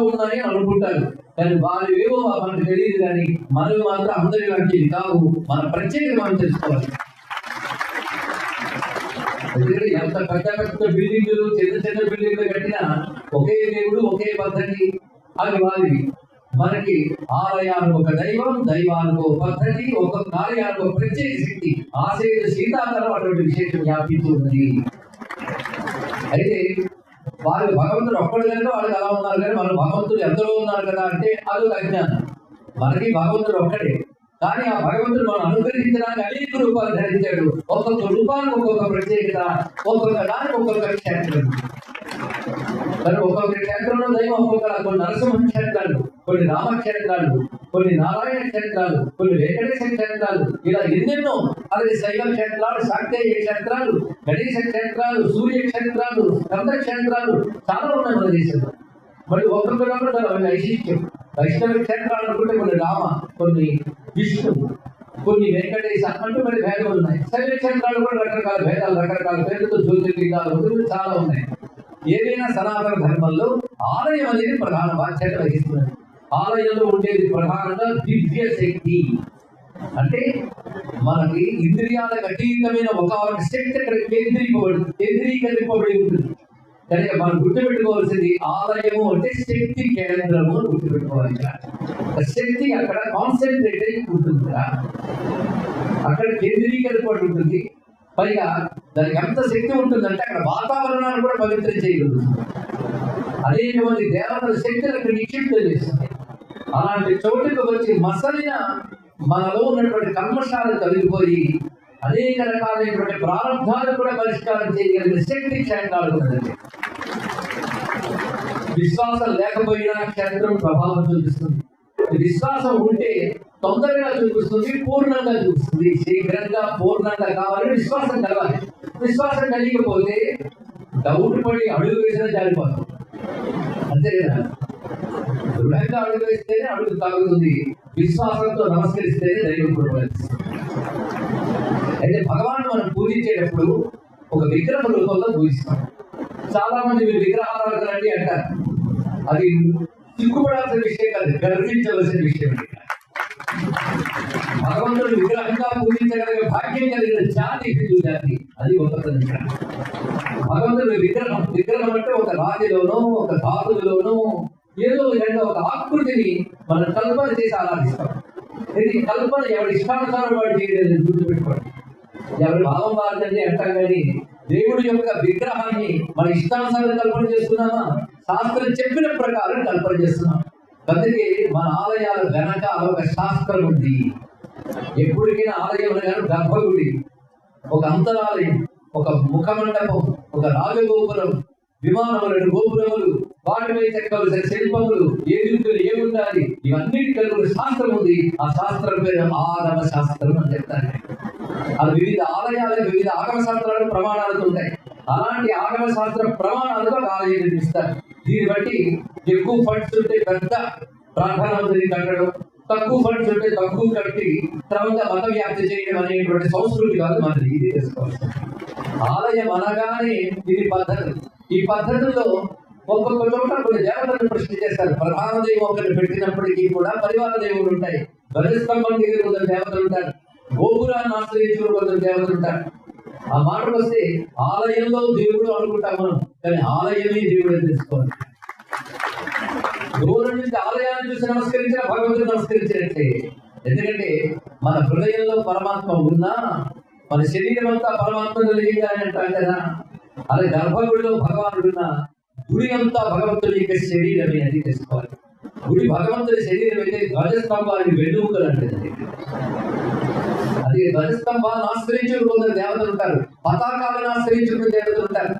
ఉన్నాయని అనుకుంటారు. కానీ వారి ఏవో మనకు తెలియదు కానీ మనవి మాత్రం అందరి వాటికి కావు. మన ప్రత్యేకత మనం తెలుసుకోవాలి. ఎంత పెద్ద పెద్ద బిల్డింగ్లు చిన్న చిన్న బిల్డింగ్లు కట్టినా ఒకే దేవుడు ఒకే పద్ధతి అవి వారివి. మనకి ఆలయానికి ఒక దైవం దైవానికి ఒక పద్ధతి ఒక్కొక్క ఆలయానికి ఒక ప్రత్యేక శక్తి. ఆశయ సీతాకాలం అటువంటి విశేషం వ్యాపించి ఉన్నది. అయితే వాళ్ళు భగవంతుడు ఒక్కడు కనుక వాళ్ళకి అలా ఉన్నారు కానీ మన భగవంతుడు ఎంతలో ఉన్నారు కదా అంటే అదొక అజ్ఞానం. మనకి భగవంతుడు ఒక్కడే. కానీ ఆ భగవంతుడు మనం అనుగ్రహించడానికి అనేక రూపాలు ధరించాడు. ఒక్కొక్క రూపానికి ఒక్కొక్క ప్రత్యేకత ఒక్కొక్క దానికి ఒక్కొక్క క్షేత్రం. మరి ఒక్కొక్క క్షేత్రంలో దైవం ఒక్కొక్క నరసింహ క్షేత్రాలు. కొన్ని రామచరిత్రాలు కొన్ని నారాయణ క్షేత్రాలు కొన్ని వెంకటేశ్వర క్షేత్రాలు ఇలా ఎన్నెన్నో అలాగే శైవ క్షేత్రాలు శాక్తేయ క్షేత్రాలు గణేశ క్షేత్రాలు సూర్య క్షేత్రాలు కంద క్షేత్రాలు చాలా ఉన్నాయి మన దేశంలో. మరి ఒక్కొక్కరు దాంట్లో చాలా వైశిష్ట్యం. వైష్ణవ క్షేత్రాలు అనుకుంటే కొన్ని రామ కొన్ని విష్ణు కొన్ని వెంకటేశ అంటూ మరి భేదాలు ఉన్నాయి. శైవ క్షేత్రాలు కూడా రకరకాల భేదాలు రకరకాల పేర్లతో జ్యోతిర్లింగాలు చాలా ఉన్నాయి. ఏదైనా సనాతన ధర్మంలో ఆలయం అనేది ప్రధాన బాధ్యత వహిస్తున్నది. ఆలయంలో ఉండేది ప్రధానంగా దివ్య శక్తి. అంటే మనకి ఇంద్రియాలకు అతీతమైన ఒక శక్తి అక్కడ కేంద్రీకబడి కేంద్రీకరింపబడి ఉంటుంది. కానీ మనం గుర్తుపెట్టుకోవాల్సింది ఆలయము అంటే శక్తి కేంద్రము అని గుర్తుపెట్టుకోవాలి శక్తి అక్కడ కాన్సన్ట్రేట్ అయి ఉంటుంది అక్కడ కేంద్రీకరింపబడి ఉంటుంది. పైగా దానికి ఎంత శక్తి ఉంటుందంటే అక్కడ వాతావరణాన్ని కూడా పవిత్రం చేయగలుగుతుంది. అనేక దేవతల శక్తులు అక్కడ నిక్షిప్తం చేస్తుంది. అలాంటి చోటుకు వచ్చి మసలిన మనలో ఉన్నటువంటి కల్మషాలు తొలగిపోయి అనేక రకాలైనటువంటి ప్రారంభాలు కూడా పరిష్కారం చేయగలిగిన శక్తి క్షేత్రాలు ఉన్నదండి విశ్వాసం లేకపోయినా క్షేత్రం ప్రభావం చూపిస్తుంది. విశ్వాసం ఉంటే తొందరగా చూపిస్తుంది పూర్ణంగా చూపిస్తుంది. శీఘ్రంగా పూర్ణంగా కావాలని విశ్వాసం కలవాలి. విశ్వాసం కలిగిపోతే డౌట్ పడి అడుగు వేసినా జారిపోతాం. అంతే కదా? దృఢంగా అడుగు వేస్తేనే అడుగు తాగుతుంది. విశ్వాసంతో నమస్కరిస్తేనే దైవం కృపలిస్తుంది అయితే భగవాన్ మనం పూజించేటప్పుడు ఒక విగ్రహ రూపంలో పూజిస్తాం. చాలా మంది మీరు విగ్రహాలు అంటారు. అది సిగ్గుపడాల్సిన విషయం కాదు గర్వించవలసిన విషయం భగవంతుడు విగ్రహంగా పూజించగలిగే భాగ్యం కలిగిన జాతి హిందూ జాతి అది గొప్పతనం భగవంతుడు విగ్రహం విగ్రహం అంటే ఒక రాతిలోనో ఒక ధాతువులోనో ఏదో విధంగా ఒక ఆకృతిని మనం కల్పన చేసి ఆరాధిస్తాం. ఇది కల్పన ఎవరి ఇష్టానుసారం వాడు చేయలేదు గుర్తుపెట్టుకోండి. ఎవరి భావం వారిదండి అంటాం కానీ దేవుడి యొక్క విగ్రహాన్ని మన ఇష్టానుసారం కల్పన చేస్తున్నామా? శాస్త్రం చెప్పిన ప్రకారం కల్పన చేస్తున్నాం. అందుకే మన ఆలయాల వెనకాల ఒక శాస్త్రం ఉంది. ఎప్పటికైనా ఆలయం అనగానే గర్భగుడి. ఒక అంతరాలయం ఒక ముఖమండపం ఒక రాజగోపురం విమానములు రెండు గోపురములు వాటిపై చెక్కవలసిన శిల్పములు ఏ దిక్కులు ఏముండాలి ఇవన్నీ కలిగిన శాస్త్రం ఉంది. ఆ శాస్త్రం పేరు ఆగమ శాస్త్రం అని చెప్తారు. అది వివిధ ఆలయాలు వివిధ ఆగమ శాస్త్రాలు ప్రమాణాలతో ఉంటాయి. అలాంటి ఆగమ శాస్త్ర ప్రమాణాలతో ఒక ఆలయం నిర్మిస్తారు. దీన్ని బట్టి ఎక్కువ ఫండ్స్ ఉంటే పెద్ద ప్రార్థన మందిని కట్టడం తక్కువ ఫండ్స్ ఉంటే తక్కువ కట్టి తర్వాత మత వ్యాప్తి చేయడం అనేటువంటి సంస్కృతి కాదు మనది ఇది తెలుసుకోవాలి ఆలయం అనగానే ఇది పద్ధతి ఈ పద్ధతిలో ఒక్కొక్క చోట కొన్ని దేవతలను ప్రశ్న చేస్తారు. ప్రధాన దైవం ఒకటి పెట్టినప్పటికీ కూడా పరివార దేవుడు ఉంటాయి. ధ్వజస్తంభం దగ్గర కొందరు దేవతలు ఉంటారు. గోపురాన్ని ఆశ్రయించుకుని కొందరు దేవతలు ఉంటారు. ఆ మాటకు వస్తే ఆలయంలో దేవుడు అనుకుంటాం మనం కానీ ఆలయమే దేవుడు తెలుసుకోవాలి. దూరం నుంచి ఆలయాన్ని చూసి నమస్కరించిన భగవంతుడు నమస్కరించినట్టే ఎందుకంటే మన హృదయంలో పరమాత్మ ఉన్నా మన శరీరం అంతా పరమాత్మ కలిగిందా అని అంటాం కదా అదే గర్భగుడిలో భగవానుడు గుడి అంతా భగవంతుడి యొక్క శరీరమే అది తెలుసుకోవాలి. గుడి భగవంతుడి శరీరం అయితే ధ్వజస్తంభానికి వెన్నుముకలు అంటే అది ధ్వజస్తంభాన్ని ఆశ్రయించుకుని కొందరు దేవతలు ఉంటారు. పతాకాలను ఆశ్రయించుకుని దేవతలు ఉంటారు.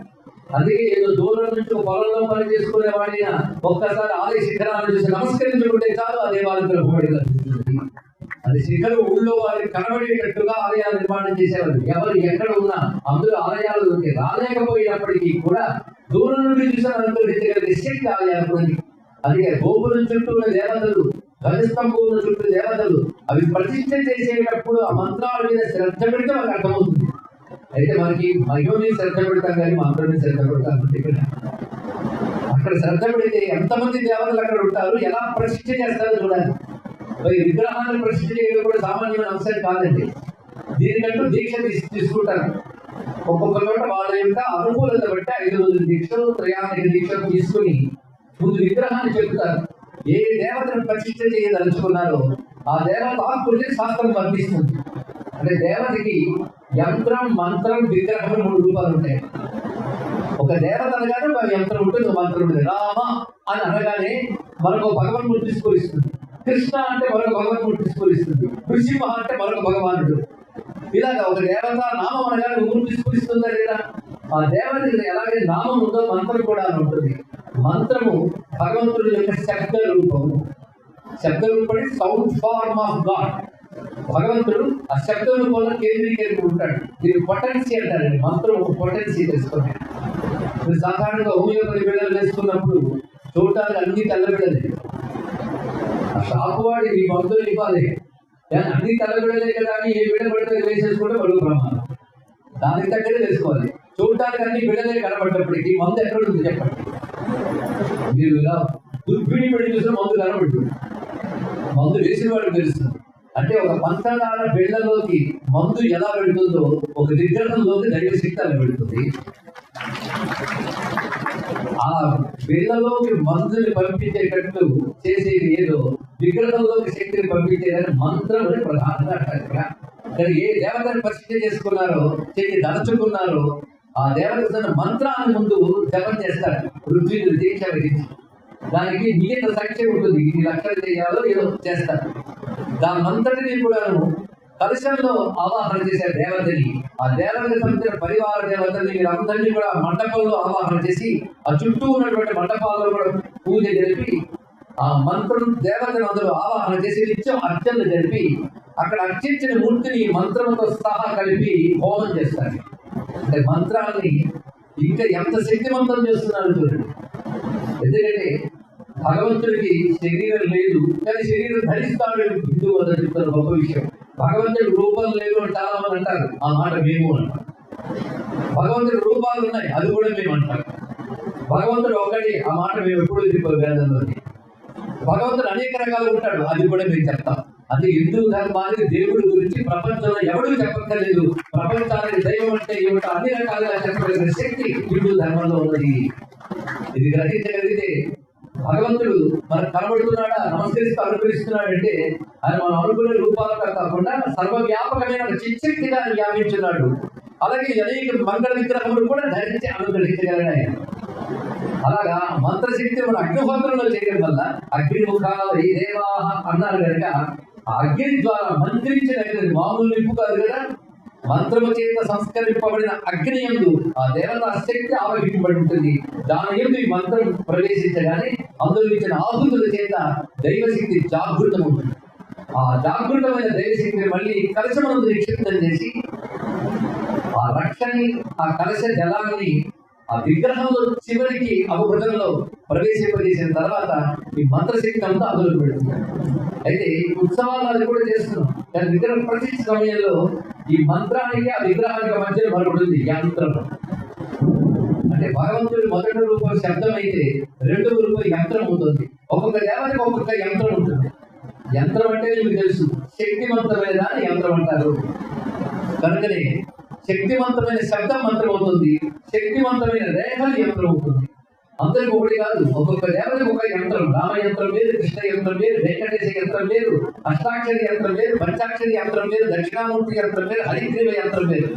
అందుకే ఏదో దూరం నుంచి పొలంలో పని చేసుకునే వాడిన ఒక్కసారి ఆలయ శిఖరాలను చూసి నమస్కరించుకుంటే చాలు ఆ దేవాలయం కలుపుబడి అది శిఖరు ఊళ్ళో వారికి కనబడేటట్టుగా ఆలయాలు నిర్మాణం చేసేవారు ఎవరు ఎక్కడ ఉన్నా అందులో ఆలయాలు ఉంటే రాలేకపోయినప్పటికీ కూడా దూరం నుండి చూసిన అనుకరించగలిగే నిశ్చిత ఆలయాలు ఉంది అందుకే గోపురం చుట్టూ ఉన్న దేవతలు గజస్తంభం చుట్టూ దేవతలు అవి ప్రతిష్ట చేసేటప్పుడు ఆ మంత్రాల మీద శ్రద్ధ పెడితే మనకు అర్థమవుతుంది. అయితే మనకి మహిమని శ్రద్ధ పెడతాం కానీ మంత్రం శ్రద్ధ పెడతాం ఇక్కడ అక్కడ శ్రద్ధ పెడితే ఎంతమంది దేవతలు అక్కడ ఉంటారు ఎలా ప్రతిష్ట చేస్తారో చూడాలి. మరి విగ్రహాన్ని ప్రశ్న చేయడం కూడా సామాన్యమైన అంశం కాదండి. దీనికంటూ దీక్ష తీసుకుంటారు. ఒక్కొక్క చోట వాళ్ళ యొక్క అనుకూలత బట్టి ఐదు రోజుల దీక్షలు త్రయాణిక దీక్షలు తీసుకుని ముందు విగ్రహాన్ని చెబుతారు ఏ దేవతను ప్రతిష్ట చేయదలుచుకున్నారో ఆ దేవత ఆకృతి శాస్త్రం వర్తిస్తుంది అంటే దేవతకి యంత్రం మంత్రం విగ్రహం మూడు రూపాలు ఉంటాయి. ఒక దేవత అనగానే ఒక యంత్రం ఉంటుంది ఒక మంత్రం ఉంటుంది. రామ అని అనగానే మనకు భగవన్మూర్తి స్ఫురిస్తుంది కృష్ణ అంటే మరొక భగవన్మూర్తి స్ఫురిస్తుంది నృసింహ అంటే మరొక భగవానుడు. ఇలాగ ఒక దేవత నామం అనగానే ఊరు స్ఫురిస్తుందా లేదా? ఆ దేవత ఎలాగే నామం ఉందో మంత్రం కూడా అని ఉంటుంది. మంత్రము భగవంతుడి యొక్క శబ్ద రూపము. శబ్ద రూపం సౌండ్ ఫార్మ్ ఆఫ్ గాడ్ భగవంతుడు ఆ శబ్ద రూపంలో కేంద్రీకరించి ఉంటాడు. దీన్ని పొటెన్సీ అంటారండి మంత్రం ఒక పొటెన్సీ తెలుసుకోండి మీరు సాధారణంగా హోమియోపతి బిళ్ళలు వేసుకున్నప్పుడు చూడటానికి అన్ని తెల్లబిడలే షాపు వాడి మీ మందులు ఇవ్వాలి కానీ అన్ని తలబెడలే కదా అని ఏ బిడ పడితే వేసేసుకుంటే వాళ్ళు ప్రమాదం. దానికి తగ్గదే వేసుకోవాలి చూడటానికి అన్ని బిడలే కనబడ్డప్పటికీ మందు ఎక్కడ ఉంది చెప్పండి. మీరు ఇలా దుర్బిడి పెట్టి చూసిన మందు కనబడుతుంది. మందు వేసిన వాడు తెలుసు. అంటే ఒక పంచదార బిళ్ళలోకి మందు ఎలా పెడుతుందో ఒక విగ్రహంలోకి దైవ శక్తి అలా పెడుతుంది ఆ బిళ్ళలోకి మందుని పంపించేటట్టు చేసేది ఏదో విగ్రహంలోకి శక్తిని పంపించేదని మంత్రం అని ప్రధానంగా అంటారు ఇక్కడ. ఏ దేవతని పరిశుద్ధి చేసుకున్నారో చెయ్యి దలచుకున్నారో ఆ దేవత మంత్రాన్ని ముందు జపం చేస్తారు. రుద్రుడు దీక్ష విధించి. దానికి నియత సంఖ్య ఉంటుంది. ఇన్ని లక్షలు చేయాలో ఏదో చేస్తారు. దాని అంతటిని కూడాను కలశంలో ఆవాహన చేసే దేవతని ఆ దేవతకి సంబంధించిన పరివార దేవతని వీరందరినీ కూడా మండపంలో ఆవాహన చేసి ఆ చుట్టూ ఉన్నటువంటి మండపాల్లో కూడా పూజ జరిపి ఆ మంత్రం దేవతను అందరూ ఆవాహన చేసి నిత్యం అర్చనలు జరిపి అక్కడ అర్చించిన మూర్తిని మంత్రంతో సహా కలిపి హోమం చేస్తారు. అంటే మంత్రాన్ని ఇంకా ఎంత శక్తివంతం చేస్తున్నారు చూడండి. ఎందుకంటే భగవంతుడికి శరీరం లేదు కానీ శరీరం ధరిస్తాడు హిందూ వద్ద చెప్తారు గొప్ప విషయం. భగవంతుడి రూపం లేదు అని చాలా మంది అంటారు. ఆ మాట మేము అంటారు భగవంతుడి రూపాలు ఉన్నాయి అది కూడా మేము అంటారు భగవంతుడు ఒకటి ఆ మాట మేము ఎప్పుడు చెప్పారు వేదంలో భగవంతుడు అనేక రకాలు ఉంటాడు. అది కూడా మేము చెప్తాం అది హిందూ ధర్మానికి దేవుడి గురించి ప్రపంచంలో ఎవరు చెప్పక్కర్లేదు. ప్రపంచానికి దైవం అంటే ఏమిటో అన్ని రకాలుగా చెప్పగలిగిన శక్తి హిందూ ధర్మంలో ఉన్నది. ఇది గ్రహించగలిగితే భగవంతుడు మనకు కనబడుతున్నాడా నమస్కరిస్తూ అనుగ్రహిస్తున్నాడు అంటే ఆయన మనం అనుకునే రూపాలుగా కాకుండా సర్వవ్యాపకమైన చిచ్చక్తిగా వ్యాపించున్నాడు. అలాగే అనేక మంగళ విగ్రహములు కూడా ధరించి అనుగ్రహించగలడు ఆయన అలాగా మంత్రశక్తి మన అగ్నిహోత్రంలో చేయడం వల్ల అగ్నిముఖాలు ఈ దేవాహ అన్నారు కనుక ఆ అగ్ని ద్వారా మంత్రించిన మామూలు నిప్పు కాదు కదా? మంత్రము చేత సంస్కరింపబడిన అగ్ని ఎందు ఆ దేవత శక్తి ఆవహింపబడి ఉంటుంది దాని ఎందు ఈ మంత్రం ప్రవేశించగానే అందులో ఇచ్చిన ఆహుతుల చేత దైవశక్తి జాగృతం ఉంటుంది ఆ జాగృతమైన దైవశక్తిని మళ్ళీ కలశమందు నిక్షిప్తం చేసి ఆ రక్షని ఆ కలశ జలాన్ని ఆ విగ్రహంలో చివరికి అవభృతంలో ప్రవేశింపజేసిన తర్వాత ఈ మంత్రశక్తి అంతా అందులో పెడుతుంది అయితే ఈ ఉత్సవాలు అది కూడా చేస్తున్నాం. కానీ విగ్రహం ప్రతి సమయంలో ఈ మంత్రానికి ఆ విగ్రహానికి మధ్య మరొకటి యంత్రం. అంటే భగవంతుడి మొదటి రూపం శబ్దం అయితే రెండవ రూపం యంత్రం ఉంటుంది. ఒక్కొక్క దేవతకి ఒక్కొక్క యంత్రం ఉంటుంది. యంత్రం అంటే మీకు తెలుసు. శక్తివంతమైన యంత్రం అంటారు. కనుకనే శక్తివంతమైన శబ్దం మంత్రం అవుతుంది శక్తివంతమైన రేఖలు యంత్రం అవుతుంది అందరికి ఒకటి కాదు ఒక్కొక్క దేవతకి ఒక యంత్రం. రామ యంత్రం వేరు కృష్ణ యంత్రం వేరు వెంకటేశ యంత్రం వేరు అష్టాక్షరి యంత్రం వేరు పంచాక్షరి యంత్రం వేరు దక్షిణామూర్తి యంత్రం వేరు హరిగ్రీవ యంత్రం వేరు.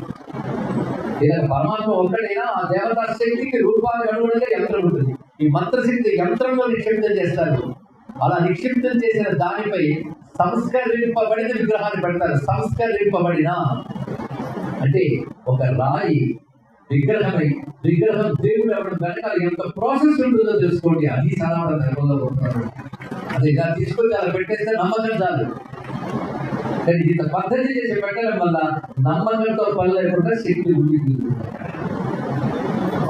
ఇలా పరమాత్మ ఒక్కడైనా ఆ దేవతా శక్తికి రూపాలకు అనుగుణంగా యంత్రం ఉంటుంది. ఈ మంత్రశక్తి యంత్రంలో నిక్షిప్తం చేస్తారు. అలా నిక్షిప్తం చేసిన దానిపై సంస్కరింపబడిన విగ్రహాన్ని పెడతారు. సంస్కరింపబడిన. అంటే ఒక రాయి విగ్రహమై విగ్రహం దేవుడు అవ్వడం అది ఎంత ప్రాసెస్ ఉంటుందో తెలుసుకోండి. అది సనాతన ధర్మంలో ఉంటున్నారు అది ఇలా తీసుకొని అలా పెట్టేస్తే నమ్మకం చాలు. కానీ ఇంత పద్ధతి చేసి పెట్టడం వల్ల నమ్మకంతో పని లేకుండా శక్తి ఉంటుంది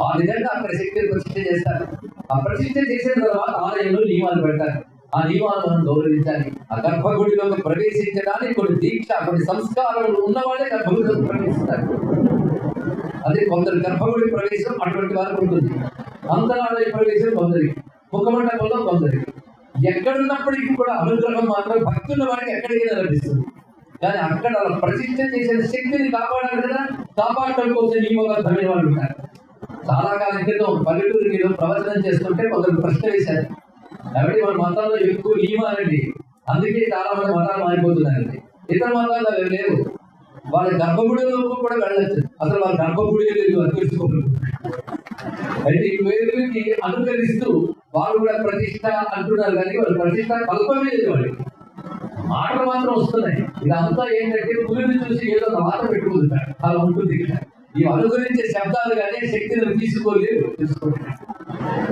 ఆ విధంగా అక్కడ శక్తిని ప్రతిష్ఠ చేస్తారు. ఆ ప్రతిష్ఠ చేసిన తర్వాత ఆలయంలో నియమాలు పెడతారు. ఆ నియమాలను మనం గౌరవించాలి. ఆ గర్భగుడిలోకి ప్రవేశించడానికి కొన్ని దీక్ష కొన్ని సంస్కారాలు ఉన్నవాడే గర్భగుడిలోకి ప్రవేశిస్తారు. అదే కొందరు గర్భగుడి ప్రవేశం అటువంటి వారికి ఉంటుంది. అంతరాలయ ప్రవేశం కొందరికి ముఖమండపంలో కొందరికి. ఎక్కడున్నప్పటికీ కూడా అనుగ్రహం మాత్రం భక్తుల వారికి ఎక్కడికైనా లభిస్తుంది. కానీ అక్కడ ప్రతిష్ట చేసిన శక్తిని కాపాడాలి కదా? కాపాడటం కోసం నియమబద్ధమైన వాళ్ళు ఉంటారు. చాలా కాలం క్రితం పల్లెటూరు ఏదో ప్రవచనం చేస్తుంటే కొందరు ప్రశ్న వేశారు. కాబట్టి మన మతాల్లో ఎక్కువ నియమాలండి అందుకే చాలా మంది మతాలు మారిపోతున్నారండి ఇతర మతాల్లో అవి లేవు. వాళ్ళ గర్భగుడిలోకి కూడా వెళ్ళచ్చు. అసలు వాళ్ళ గర్భగుడి లేదు అని తెలుసుకోలేదు అయితే ఈ వేరుకి అనుకరిస్తూ వాళ్ళు కూడా ప్రతిష్ట అంటున్నారు కానీ వాళ్ళు ప్రతిష్ట కల్పమే లేదు వాళ్ళకి. మాటలు మాత్రం వస్తున్నాయి. ఇదంతా ఏంటంటే పులిని చూసి ఏదో మాట పెట్టుకుంటారు అలా ఉంటుంది ఈ అనుకరించే శబ్దాలు కానీ శక్తిని తీసుకోలేవు. తెలుసుకుంటారు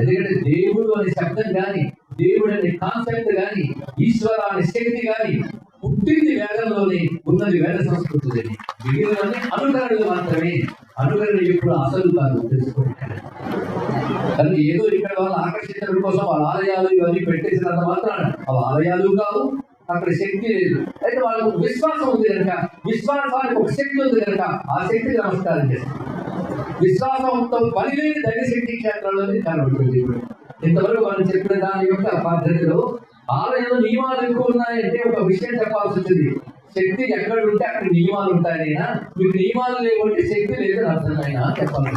ఎందుకంటే దేవుడు అనే శబ్దం కానీ దేవుడు అనే కాన్సెప్ట్ గాని ఈశ్వర అనే శక్తి గాని పుట్టింది వేదంలోనే ఉన్నది వేద సంస్కృతి మిగిలిన అనుకరణలు మాత్రమే. అనుకరణ ఇప్పుడు అసలు కాదు తెలుసుకుంటారు కానీ ఏదో ఇక్కడ వాళ్ళు ఆకర్షించడం కోసం వాళ్ళ ఆలయాలు ఇవన్నీ పెట్టేసినంత మాత్రాన అవి ఆలయాలు కావు అక్కడ శక్తి లేదు. అయితే వాళ్ళకు విశ్వాసం ఉంది కనుక విశ్వాసానికి ఒక శక్తి ఉంది కనుక ఆ శక్తి నమస్కారం చేస్తారు. విశ్వాసంతో పనిలేని దైవ శక్తి క్షేత్రంలోనే కనబడుతుంది ఇప్పుడు. ఇంతవరకు వాళ్ళు చెప్పిన దాని యొక్క పద్ధతిలో ఆలయంలో నియమాలు ఎక్కువ ఉన్నాయంటే ఒక విషయం చెప్పాల్సి వచ్చింది. శక్తి ఎక్కడ ఉంటే అక్కడ నియమాలు ఉంటాయనైనా మీకు నియమాలు లేకుంటే శక్తి లేదని అర్థమైనా చెప్పాలి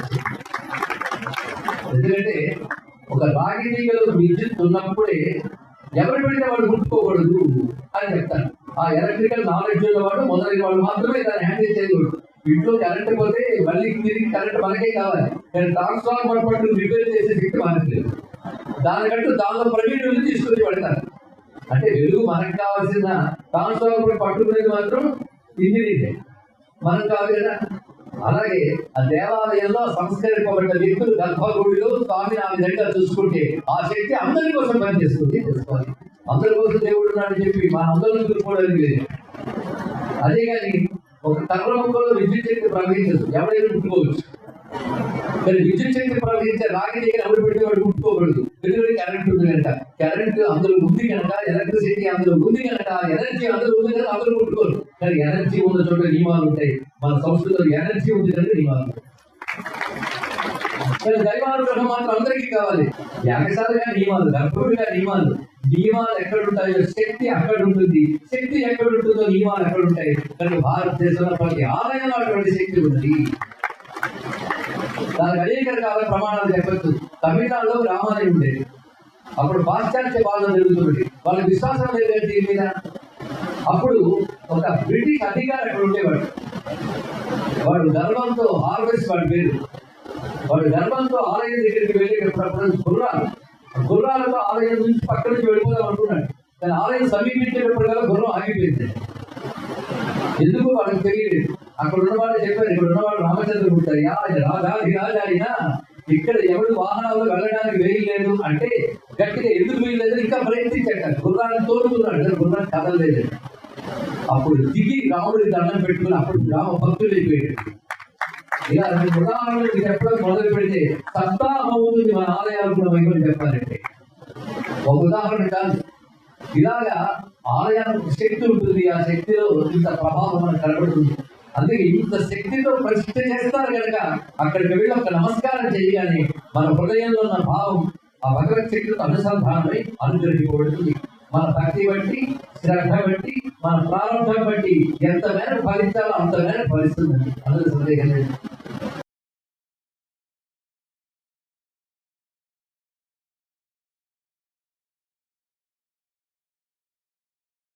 ఎందుకంటే ఒక రాగి తీగలో విద్యుత్ ఉన్నప్పుడే ఎవరు పెడితే వాడు ముట్టుకోకూడదు అని చెప్తాను ఆ ఎలక్ట్రికల్ నాలెడ్జ్ ఉన్నవాడు మొదలైన వాడు మాత్రమే దాన్ని హ్యాండిల్ చేయకూడదు. ఇంట్లో కరెంట్ పోతే మళ్ళీ తిరిగి కరెంట్ మనకే కావాలి. కానీ ట్రాన్స్ఫార్మర్ పట్టు రిపేర్ చేసే శక్తి మనకి లేదు. దానికంటూ దానిలో ప్రవీణులు తీసుకొని పెడతారు. అంటే వెలుగు మనకు కావాల్సిన ట్రాన్స్ఫార్మర్ పట్టుకునేది మాత్రం ఇంజనీరింగ్ మనకు కాదు కదా. అలాగే ఆ దేవాలయంలో సంస్కరింపబడ్డ వ్యక్తులు గర్భగుడిలో స్వామిని ఆ విధంగా చూసుకుంటే ఆ శక్తి అందరి కోసం పనిచేస్తుంది తెలుసుకోవాలి అందరి కోసం దేవుడు ఉన్నాడని చెప్పి మన అందరూ చూసుకోవడానికి లేదు. అదే కానీ ఒక కర్ర ముక్కలో విద్యుత్ శక్తి ప్రవహించదు. ఎవరైనా ముట్టుకోవచ్చు మరి విద్యుత్ శక్తి ప్రవహించే రాగి దగ్గర ఎవరు పెడితే వాడు ముట్టుకోకూడదు ఎందుకంటే కరెంట్ ఉంది కనుక. కరెంట్ అందులో ఉంది కనుక ఎలక్ట్రిసిటీ అందులో ఉంది కనుక ఎనర్జీ అందులో ఉంది కనుక అందరూ ముట్టుకోరు కానీ ఎనర్జీ ఉన్న చోట నియమాలు ఉంటాయి. మన సంస్కృతిలో ఎనర్జీ ఉంది కనుక నియమాలు ఉంటాయి. దైవానుగ్రహం మాత్రం అందరికీ కావాలి. యాగశాలుగా నియమాలు గర్భుడిగా నియమాలు. నియమాలు ఎక్కడ ఉంటాయో శక్తి అక్కడ ఉంటుంది శక్తి ఎక్కడ ఉంటుందో నియమాలు ఎక్కడ ఉంటాయి కానీ భారతదేశంలో ప్రతి ఆలయంలో అటువంటి శక్తి ఉంది. దానికి అనేక రకాల ప్రమాణాలు చెప్పచ్చు. తమిళనాడులో రామాలయం ఉండేది అప్పుడు పాశ్చాత్య పాలన జరుగుతుంది. వాళ్ళ విశ్వాసం లేదు దీని మీద? అప్పుడు ఒక బ్రిటిష్ అధికారి అక్కడ ఉండేవాడు. వాడు గర్వంతో హార్వెస్ట్ వాడి పేరు. వాడు గర్వంతో ఆలయం దగ్గరికి వెళ్ళేటప్పుడు గుర్రాలు గుర్రాలతో ఆలయం నుంచి పక్క నుంచి వెళ్ళిపోదాం అనుకున్నాడు కానీ ఆలయం సమీపించేటప్పుడు కదా గుర్రం ఆగిపోయింది ఎందుకు వాళ్ళకి తెలియలేదు అక్కడ ఉన్నవాళ్ళు చెప్పారు ఇక్కడ ఉన్నవాడు రామచంద్రమూర్తి అయ్యా ఆయన రాజాది రాజా అయినా ఇక్కడ ఎవడు వాహనాల్లో వెళ్ళడానికి వేయలేదు అంటే గట్టిగా ఎందుకు వేయలేదు ఇంకా ప్రయత్నించాడు గుర్రాన్ని తోలుతున్నాడు కానీ గుర్రాన్ని కదలలేదు అప్పుడు దిగి రాముడికి దండం పెట్టుకుని అప్పుడు రామ భక్తులు అయిపోయాడు ఇలా రెండు ఉదాహరణలు చెప్పడం మొదలు పెడితే సప్తాహం అవుతుంది మన ఆలయాలు కూడా మహిమలు చెప్పాలంటే. ఒక ఉదాహరణ కాదు ఇలాగా ఆలయానికి శక్తి ఉంటుంది ఆ శక్తిలో ఇంత ప్రభావం మనకు కనబడుతుంది. అందుకే ఇంత శక్తితో ప్రతిష్ఠ చేస్తారు కనుక అక్కడికి వెళ్ళి ఒక నమస్కారం చేయగానే మన హృదయంలో ఉన్న భావం ఆ భగవత్ శక్తితో అనుసంధానమై అనుగ్రహింపబడుతుంది. మన భక్తి బట్టి శ్రద్ధ బట్టి మన ప్రారంభం బట్టి ఎంత మేర ఫలించాలో అంత మేర ఫలిస్తుందండి. అందరూ సందేహం లేదు.